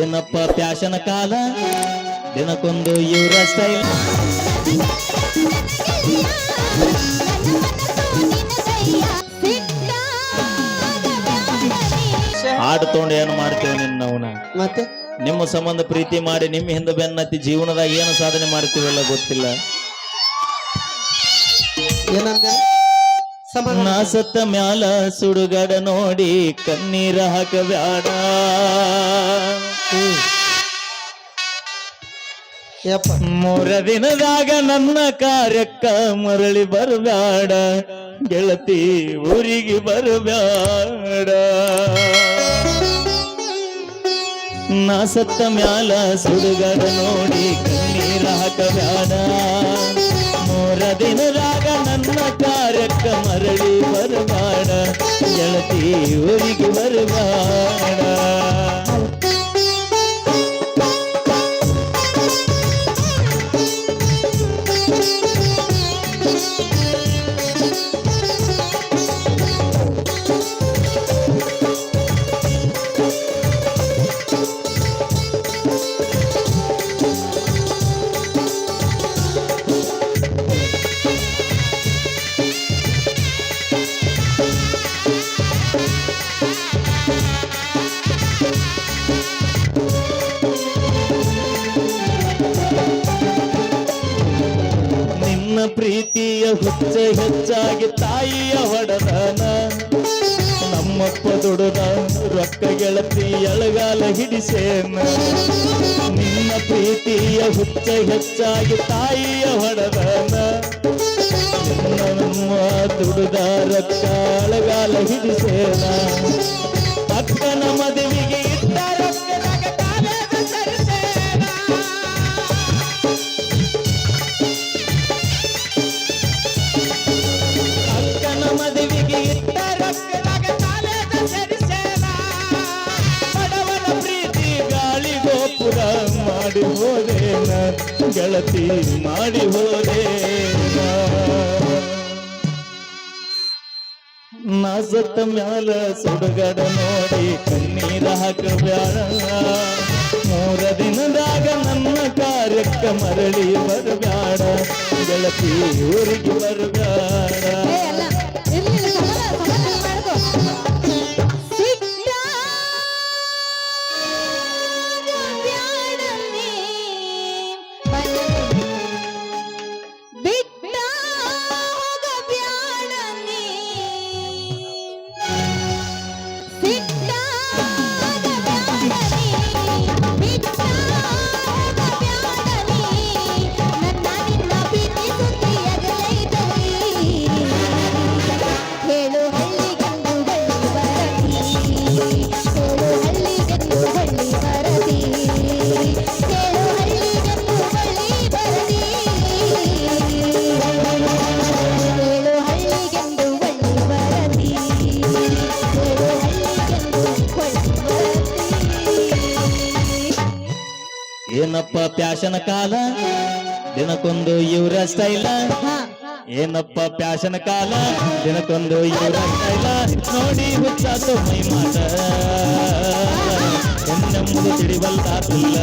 ಏನಪ್ಪ ಫ್ಯಾಷನ್ ಕಾಲ? ದಿನಕ್ಕೊಂದು ಇವರ ಸ್ಟೈಲ್ ಹಾಡು ತೊಗೊಂಡು ಏನು ಮಾಡ್ತೇವೆ ನಿನ್ನವನ ಮತ್ತೆ? ನಿಮ್ಮ ಸಂಬಂಧ ಪ್ರೀತಿ ಮಾಡಿ ನಿಮ್ಮ ಹಿಂದೆ ಬೆನ್ನತ್ತಿ ಜೀವನದಾಗ ಏನು ಸಾಧನೆ ಮಾಡ್ತೀವಲ್ಲ ಗೊತ್ತಿಲ್ಲ. ನಾ ಸತ್ತ ಮ್ಯಾಲ ಸುಡುಗಡ ನೋಡಿ ಕಣ್ಣೀರ ಹಾಕಬ್ಯಾಡ. ಯಪ್ಪ. ಮೂರ ದಿನದಾಗ ನನ್ನ ಕಾರ್ಯಕ್ಕ ಮರಳಿ ಬರಬ್ಯಾಡ. ಗೆಳತಿ ಊರಿಗೆ ಬರಬ್ಯಾಡ. ನಾ ಸತ್ತ ಮ್ಯಾಲ ಸುಡುಗಡ ನೋಡಿ ಕಣ್ಣೀರ ಹಾಕಬ್ಯಾಡ. ಮೂರ ದಿನದಾಗ ನನ್ನ ಕಾರ್ಯಕ್ಕ ಮರಳಿ ಬರಬ್ಯಾಡ. ಗೆಳತಿ ಊರಿಗೆ ಬರಬ್ಯಾಡ. ಪ್ರೀತಿಯ ಹುಚ್ಚ ಹೆಚ್ಚಾಗಿ ತಾಯಿಯ ಹೊಡೆದನ ನಮ್ಮಪ್ಪ ದುಡುದ ರೊಕ್ಕ ಗೆಳತಿ ಎಳಗಾಲ ಹಿಡಿಸೇನ. ನಿನ್ನ ಪ್ರೀತಿಯ ಹುಚ್ಚ ಹೆಚ್ಚಾಗಿ ತಾಯಿಯ ಹೊಡೆದನ ನಮ್ಮ ದುಡುದ ರೊಕ್ಕ ಎಳಗಾಲ ಹಿಡಿಸೇನ. ಅಕ್ಕನ ಮದುವೆಗೆ ಗೆಳತಿ ಮಾಡಿ ಹೋದೆ ನಾ ಸತ್ತ ಮ್ಯಾಲ ಸುಡುಗಡ ನೋಡಿ ಕಣ್ಣೀರ ಹಾಕಬ್ಯಾಡ ಮೂರ ದಿನದಾಗ ನನ್ನ ಕಾರ್ಯಕ್ಕ ಮರಳಿ ಬರಬ್ಯಾಡ. ಗೆಳತಿ ಊರಿಗೆ ಬರಬ್ಯಾಡ. ಪ್ಯಾಶನ ಕಾಲ ದಿನಕ್ಕೊಂದು ಇವ್ರ ಸ್ಟೈಲ ಹಾ. ಏನಪ್ಪ ಪ್ಯಾಶನ ಕಾಲ ದಿನಕ್ಕೊಂದು ಇವ್ರ ಸ್ಟೈಲ ನೋಡಿ ಹುಚ್ಚಾತು ಮೈ ಮಾಟ ಎನ್ನೆಂಬುದು ತಿಳಿಬಲ್ದಾತಿಲ್ಲ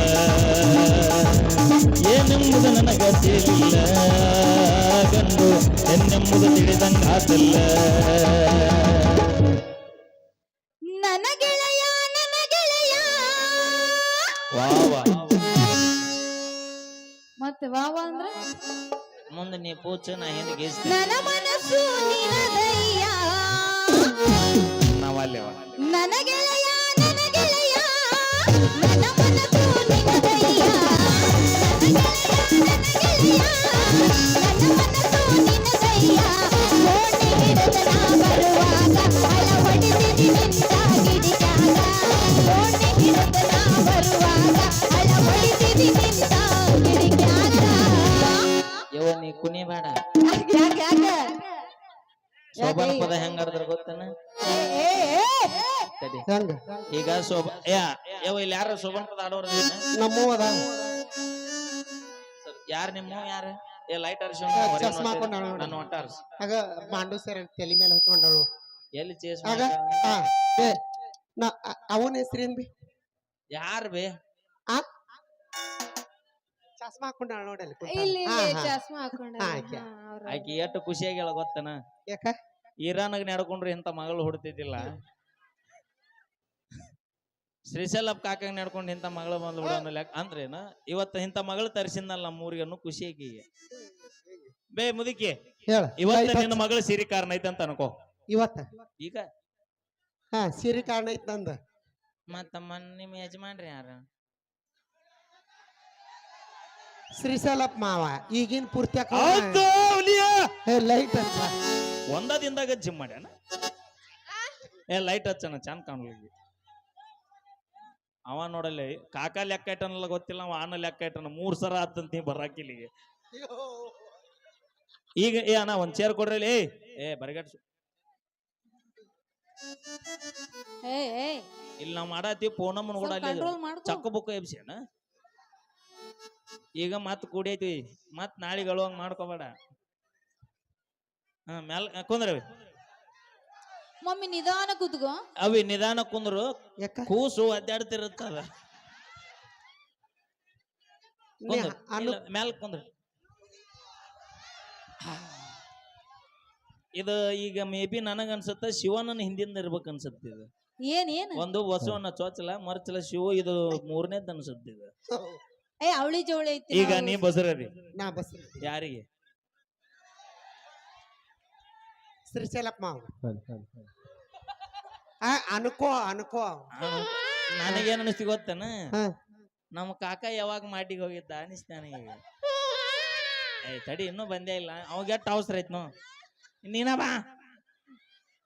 ಏನೆಂಬುದು ನನಗ ತಿಳಿಲ್ಲ. ಗಂಡು ಎನ್ನೆಂಬುದು ತಿಳಿದಂಗಾತಿಲ್ಲ ನನ್ನ ಗೆಳೆಯ ನನ್ನ ಗೆಳೆಯ. ವಾವ ಅಂದ್ರೆ? ಮುಂದೆ ನೀ ಪೂಚ ನಾ ಹಿಂದೆ ಗೀಸ್ತೀನಿ ನನ್ನ ಮನಸ್ಸು ನಿನದಯ್ಯ ನಾವಲ್ಲೇವ ನನ್ನ ಶೋಭನ ಪದ ಹೆಂಗ ಆಡಿದ್ರ ಗೊತ್ತನ. ತಡಿ. ಹೆಂಗ? ಈಗ ಸೋಬಾ ಯಾ ಯಾವ ಇಲ್ಲಿ ಯಾರ ಶೋಭನ್ ಪದ ಆಡೋರ್ ನಮ್ಮೂ ಅದ. ಯಾರ ನಿಮ್ಮ ಯಾರ? ಏ ಲೈಟ್ ಅರ್ಸಿ ಚಸ್ಮಾ ಹಾಕೊಂಡ್ ಆಡೋಣ. ನಾನು ಒಟ್ಟ ಅರ್ಸಿ ಆಗ ಮಾಂಡು ಸೇರ ತಲೆ ಮೇಲೆ ಹಚ್ಕೊಂಡಳು. ಎಲ್ಲಿ ಚೇಸ್ ಆಗ ಏ ನಾ ಅವನ ಹೆಸ್ರೇನ್ ಬಿ? ಯಾರ್ ಬೇ? ಆ? ಚಸ್ಮಾ ಹಾಕೊಂಡಾಳ ನೋಡಲ್ಲಿ ಇಲ್ಲಿ ಹಾ, ಇಲ್ಲಿ ಹಾ. ಚಸ್ಮಾ ಹಾಕೊಂಡ ಹಾ, ಆಕೆ. ಆಕಿ ಎಷ್ಟು ಖುಷಿಯಾಗಿ ಹೇಳ ಗೊತ್ತನ ಯಾಕ? ಇರಾನಾಗ ನಡ್ಕೊಂಡ್ರೆ ಇಂಥ ಮಗಳು ಹುಡ್ತಿದ್ದಿಲ್ಲ. ಶ್ರೀಶೈಲಪ್ಪ ಕಾಕಾಗ ನಡ್ಕೊಂಡು ಇಂಥ ಮಗಳು ಬಂದು ಬಿಡೋನು ಲೆಕ್ಕ ಅಂದ್ರೇನು? ಇವತ್ತು ಇಂಥ ಮಗಳು ತರಿಸಿದ್ನಲ್ಲ ನಮ್ಮ ಊರಿಗನ್ನು ಖುಷಿ ಆಕಿಗೆ ಬೇ ಮುದುಕಿ. ಹೇಳ. ಇವತ್ತು ನಿನ್ನ ಮಗಳು ಸಿರಿ ಕಾರಣ ಐತೆ ಅಂತ ಅನ್ಕೋ. ಇವತ್ತ? ಈಗ? ಹಾ ಸಿರಿ ಕಾರಣ ಐತಂದ ಮತ್ತಮ್ಮ ಮತ್ತ ಮನ್ ನಿಮ್ಮ ಯಜಮಾನ್ರಿ ಯಾರ? ಶ್ರೀಶೈಲಪ್ಪ ಮಾವ ಈಗಿನ ಪೂರ್ತಿ ಲೈಟ್ ಅಂತ ಒಂದ ದಿನದಾಗ ಜಿಮ್ ಮಾಡ್ಯಾನ? ಏ ಲೈಟ್ ಹಚ್ಚಣ ಚಂದ ಕಾಣಲಿ ಅವ ನೋಡಲಿ ಕಾಕ ಲೆಕ್ಕ ಇಟ್ಟನಲ್ಲ ಗೊತ್ತಿಲ್ಲ ಅವ ಆನ ಲೆಕ್ಕ ಇಟ್ಟನ ಮೂರ್ ಸರ ಆತಂತ ನೀ ಬರಾಕಿಲ್ಲಿಗೆ ಈಗ ಏ ಅಣ್ಣ ಒಂದ್ ಚೇರ್ ಕೊಡ್ರಿ ಇಲ್ಲಿ. ಏ ಏ ಬರಗಟ್ ಏ ಏ ಇಲ್ಲಿ ನಾವ್ ಮಾಡತ್ತೀವಿ ಪೋನಮ್ಮನ ಕೂಡ ಚಕ್ಕ ಬುಕ್ ಎಬ್ಸಿ ಅಣ್ಣ ಈಗ ಮತ್ ಐತಿ ಮತ್ ನಾಳೆ ಅಳುವಂಗ್ ಮಾಡ್ಕೋಬೇಡ. ಹಾ ಮ್ಯಾಲ ಕುಂದ್ರವಿ ಮಮ್ಮಿ ನಿಧಾನ ಕೂತ್ಕೋ. ಅವಿ ನಿಧಾನ ಕುಂದ್ರು ಕೂಸು ಅಡ್ಡಾಡ್ತಿರುತ್ತದ ಮ್ಯಾಲ್ ಕುಂದ್ರ. ಇದು ಈಗ ಮೇ ಬಿ ನನಗ ಅನ್ಸುತ್ತ ಶಿವನನ್ನ ಹಿಂದಿಂದ ಇರ್ಬೇಕು ಅನ್ಸುತ್ತೆ ಇದು. ಏನ್ ಏನ್? ಒಂದು ಹೊಸವನ್ನ ಚೋಚಲ ಮರ್ಚಲ ಶಿವ ಇದು ಮೂರನೇದ್ ಅನ್ಸುತ್ತೆ ಇದು. ಏ ಅವಳಿ ಜವಳಿ ಐತಿ ಈಗ ನಾವು- ನೀ ಬಸರದಿ ನಾ ಬಸ್ ಯಾರಿಗೆ? ಶ್ರೀಶೈಲಪ್ಪ ಮಾವ. ಆ ಅನ್ಕೋ ಅನ್ಕೋ. ನನಗೇನ್ ಅನಿಸ್ತಿ ಗೊತ್ತೇನ? ಹಾ. ನಮ್ಮ ಕಾಕ ಯಾವಾಗ ಮಾಟಿಗೆ ಹೋಗಿದ್ದ ಅನಿಸ್ತ ನನಗೆ. ಏಯ್ ತಡಿ ಇನ್ನೂ ಬಂದೇ ಇಲ್ಲ. ಅವಾಗ ಎಷ್ಟು ಅವಸರ ಐತ್ ನೋ ನೀನ ಬಾ.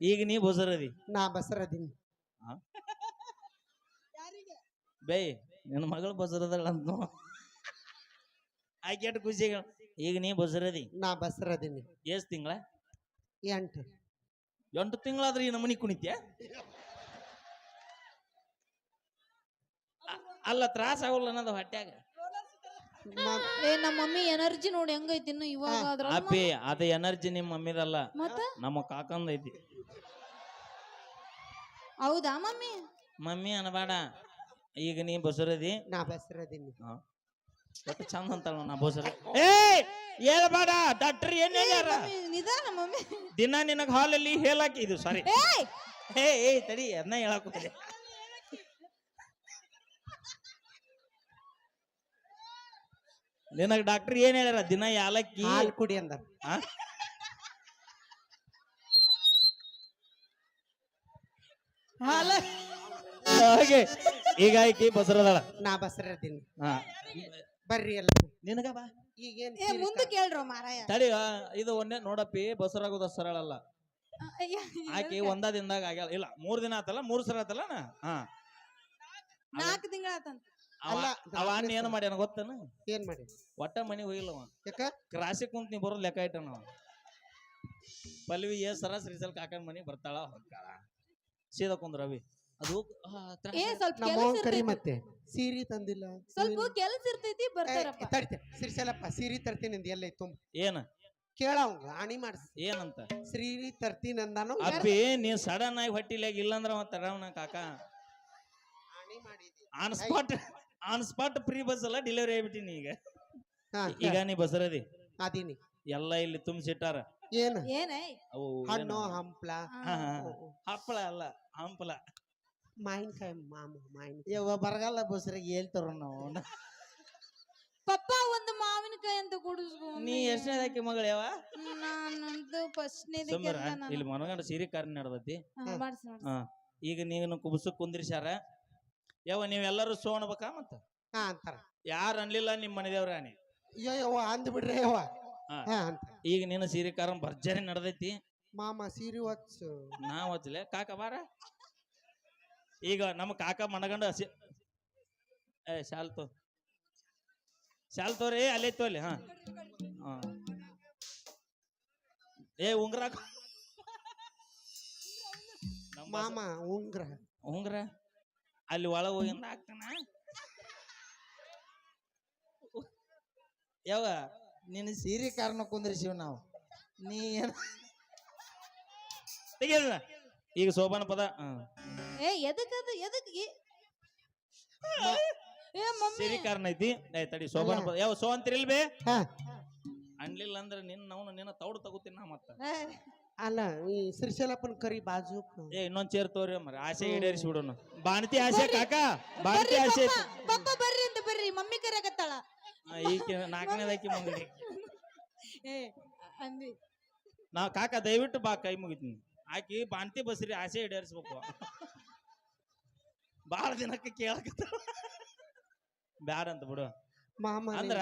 ಈಗ ನೀ ಬಸರದಿ ನಾ ಬಸರದೀನಿ ಬೇಯ್ ನಿನ್ನ ಮಗಳು ಬಸರದಳ ಅಂತ ಆಕೆ ಎಷ್ಟು ಖುಷಿ ಈಗ ನೀ ಬಸರದಿ? ನಾ ಬಸರದೀನಿ. ಎಷ್ಟು ತಿಂಗಳ? ಎಂಟು. ಎಂಟು ತಿಂಗಳಾದ್ರೆ ಈ ನಮನಿ ಕುಣಿತ್ಯ? ಅ- ಅಲ್ಲ ತ್ರಾಸ ಆಗೋಲ್ಲ ಅನ್ನೋದು ಹೊಟ್ಯಾಗ. ಮ- ಏ ನಮ್ಮ ಮಮ್ಮಿ ಎನರ್ಜಿ ನೋಡಿ ಹೆಂಗೈತಿ ಇನ್ನು ಇವಾಗ ಅದ್ರ ಅಪ್ಪಿ ಅದ ಎನರ್ಜಿ ನಿಮ್ಮ ಮಮ್ಮಿದಲ್ಲ. ಮತ್ತ? ನಮ್ಮ ಕಾಕಂದ ಐತಿ. ಹೌದಾ ಮಮ್ಮಿ? ಮಮ್ಮಿ ಅನಬೇಡ. ಈಗ ನೀ ಬಸರದಿ? ನಾ ಬಸರದೀನಿ. ಒಟ್ಟು ಚಂದ ಅಂತಾಳ ನಾ ಬಸರ. ಏ ಹೇಳ್ಬೇಡ ಡಾಕ್ಟರ್ ಏನ್ ಹೇಳ್ಯಾರ? ಮಮ್ಮಿ, ನಿಧಾನ ಮಮ್ಮಿ. ದಿನ ನಿನಗ ಹಾಲಲ್ಲಿ ಹೇಳಾಕಿ ಇದು ಸಾರಿ. ಏಯ್ ಏ ಏ ತಡಿ ಅದನ್ನ ಹೇಳಾಕೋತಿದೆ ನಿನಗ ಡಾಕ್ಟರ್ ಏನ್ ಹೇಳ್ಯಾರ? ದಿನ ಯಾಲಕ್ಕಿ? ಹಾಲು ಕುಡಿ ಅಂದ ಆ? ಹಾಲ? ಹಾಗೆ. ಈಗ ಆಕಿ ಬಸರದಳ. ನಾ ಬಸರದೀನಿ. ಹಾ. ಬರ್ರಿ ಎಲ್ಲ. ನಿನಗ ಬಾ. ಈಗೇನ್ ಏ ಸೀರೆ ಮುಂದೆ ಕೇಳ್ರೋ ಮಾರಾಯ. ತಡಿ ಆ, ಇದು ಒಂದೇ ನೋಡಪ್ಪಿ ಬಸರಾಗೋದ ಸರಳ ಅಲ್ಲ. ಆಕಿ ಒಂದ ದಿನದಾಗ ಆಗ್ಯಾಳ. ಇಲ್ಲ ಮೂರ್ ದಿನ ಆತಲ್ಲ ಮೂರ್ ಸಲ ಆತಲ್ಲ ನಾ ಹಾ. ನಾಲ್ಕು ತಿಂಗಳಾತಂತ. ಅವ ಅಲ್ಲ, ಅವ ಅಣ್ಣ ಏನ್ ಮಾಡ್ಯಾನ ಗೊತ್ತೇನ? ಏನ್ ಮಾಡಿ ಒಟ್ಟ ಮನೆಗೆ ಹೋಗಿಲ್ಲ ಅವ. ಯಾಕ? ಕ್ರಾಸಿ ಕುಂತ ನೀ ಬರೋದ್ ಲೆಕ್ಕ ಐತನ ನಾವು ಪಲ್ವಿ ಏ ಸರ ಶ್ರೀಸಲ್ ಕಾಕನ್ ಮನೆಗೆ ಬರ್ತಾಳ ಹೋಗ್ತಾಳ ಸೀದಾ ಕುಂದ್ರ ರವಿ. ಅದು ಏ ಸ್ವಲ್ಪ ಕೆಲಸ ಕರಿ ಮತ್ತೆ. ಸೀರೆ ತಂದಿಲ್ಲ. ಸ್ವಲ್ಪ ಕೆಲಸ ಇರ್ತೈತಿ ಬರ್ತಾರಪ್ಪ. ತಡಿತೆ ಶ್ರೀಶೈಲಪ್ಪ ಸೀರೆ ತರ್ತೀನಿ ಅಂದ ಎಲ್ಲ ತುಂಬ. ಏನ? ಕೇಳವಂಗ ಆಣಿ ಮಾಡಿಸ್. ಏನಂತ? ಸೀರೆ ತರ್ತೀನಿ ಅಂದಾನು ಅಪ್ಪಿ ನೀ ಸಡನ್ ಆಗಿ ಹೊಟ್ಟಿಲಾಗ ಇಲ್ಲಂದ್ರ ಅವ ತಡವನ ಕಾಕ. ಆಣಿ ಮಾಡಿದಿ. On spot on spot free bus ಅಲ್ಲ ಡೆಲಿವರಿ ಆಗ್ಬಿಟ್ಟಿನಿ ಈಗ. ಹಾ ಈಗ ನೀ ಬಸರದಿ? ಅದೀನಿ ಎಲ್ಲ ಇಲ್ಲಿ ತುಂಬಿಸಿಟ್ಟಾರ? ಏನ್? ಏನೇ? ಅವು ಹಣ್ಣು ಹಂಪ್ಲ. ಹಪ್ಪಳ ಅಲ್ಲ ಹಂಪಲ. ಮಾವಿನಕಾಯಿ ಮಾಮ ಮಾವಿನ ಯವ್ವ ಬರಗಾಲ ಬಸ್ರಿಗೆ ಹೇಳ್ತಾರ ನಾವು? ಪಪ್ಪ ಒಂದು ಮಾವಿನಕಾಯಿ ಅಂತ ಕುಡಿಸ್ಕೊ ನೀ ಎಷ್ಟನೇದಕ್ಕೆ ಮಗಳು ಯಾವ ನಾನಂತೂ ಫಸ್ಟ್ನೇದಕ್ಕೆ ಸುಮ್ಮರ ಇಲ್ಲಿ ಮನಗಂಡ ಸೀರೆ ಕಾರ್ಯ ನಡೆದತಿ. ಹಾ ಈಗ ನೀನು ಕುಬಸ ಕುಂದ್ರಿಸ್ಯಾರ? ಯಾವ ನೀವೆಲ್ಲರೂ ಸೋ ಅನ್ಬೇಕಾ ಮತ್ತ? ಹಾ ಅಂತಾರ. ಯಾರು ಅನ್ಲಿಲ್ಲ ನಿಮ್ಮ ಮನೆದೇವ್ರ ನೀ ಅಯ್ಯೋ ಯವ್ವ ಅಂದ್ ಬಿಡ್ರಿ ಯವ್ವ. ಹಾ. ಹಾ ಅಂತಾರ. ಈಗ ನೀನು ಸೀರೆ ಕಾರ ಭರ್ಜರಿ ನಡೆದೈತಿ? ಮಾಮ ಸೀರೆ ಹೊಚ್ಚು ನಾ ಹಚ್ಚಲೆ ಕಾಕ ಬಾರ? ಈಗ ನಮ್ಮ ಕಾಕ ಮನಗಂಡ ಹಸಿ ಏ ಶಾಲ್ ತೋ ಶಾಲ್ ತೋರಿ ಅಲ್ಲೇ ತೋಲಿ ಹಾ. ಏ ಉಂಗ್ರ ಮಾಮ ಉಂಗ್ರ. ಉಂಗ್ರ? ಅಲ್ಲಿ ಒಳಗೆ ಹೋಗಿ ಹಾಕ್ತಾನ? ಯಾವ ನಿನ್ನ ಸೀರೆ ಕಾರಣ ಕುಂದ್ರಿಸಿವ್ ನಾವು. ನೀ ಏನು ಈಗ ಸೋಬಾನ ಪದ ಹಾ. ಏ ಎದಕ್ಕದು ಎದಕ್ ಏ- ಮಮ್ಮಿ. ಸಿರಿ ಕಾರಣ ಐತಿ. ಏ ತಡಿ ಶೋಭಾನ. ಯಾವ ಸೋ ಅಂತಿರಿಲ್ ಬೇ? ಹಾ. ಅನ್ಲಿಲ್ಲ ಅಂದ್ರೆ ನಿನ್ನ ನಾವು ನಿನ್ನ ತೌಡ್ ತಗೋತೀನಿ ನಾ ಮತ್ತ. ಏ, ಅಲ್ಲ ಈ ಶ್ರೀಶೈಲಪ್ಪನ ಕರಿ ಬಾಜು. ಏ ಇನ್ನೊಂದ್ ಚೇರ್ ತೋರಿ ಮರ ಆಸೆ ಈಡೇರಿಸಿ ಬಿಡೋಣ ಬಾಣತಿ ಆಸೆ ಕಾಕ? ಬಾಣತಿ ಬರ್ರಿ ಆಸೆ ಪಪ್ಪ ಪಪ್ಪ ಬರ್ರಿ ಅಂತ ಬರ್ರಿ. ಮಮ್ಮಿ ಕರೆಗತ್ತಾಳ ಈಕೆ ನಾಲ್ಕನೇದಾಕಿ ಮುಂದೆ ಏ ಅಂದಿ. ನಾ ಕಾಕ ದಯವಿಟ್ಟು ಬಾ ಕೈ ಮುಗಿತೀನಿ. ಆಕಿ ಬಾಣ್ತಿ ಬಸ್ರಿ ಆಸೆ ಈಡೇರಿಸ್ಬೇಕು. ಬಾಳ ದಿನಕ್ಕೆ ಕೇಳಕತ್ತ ಬ್ಯಾಡ ಅಂತ ಬಿಡು. ಮಾಮ ಅಂದ್ರ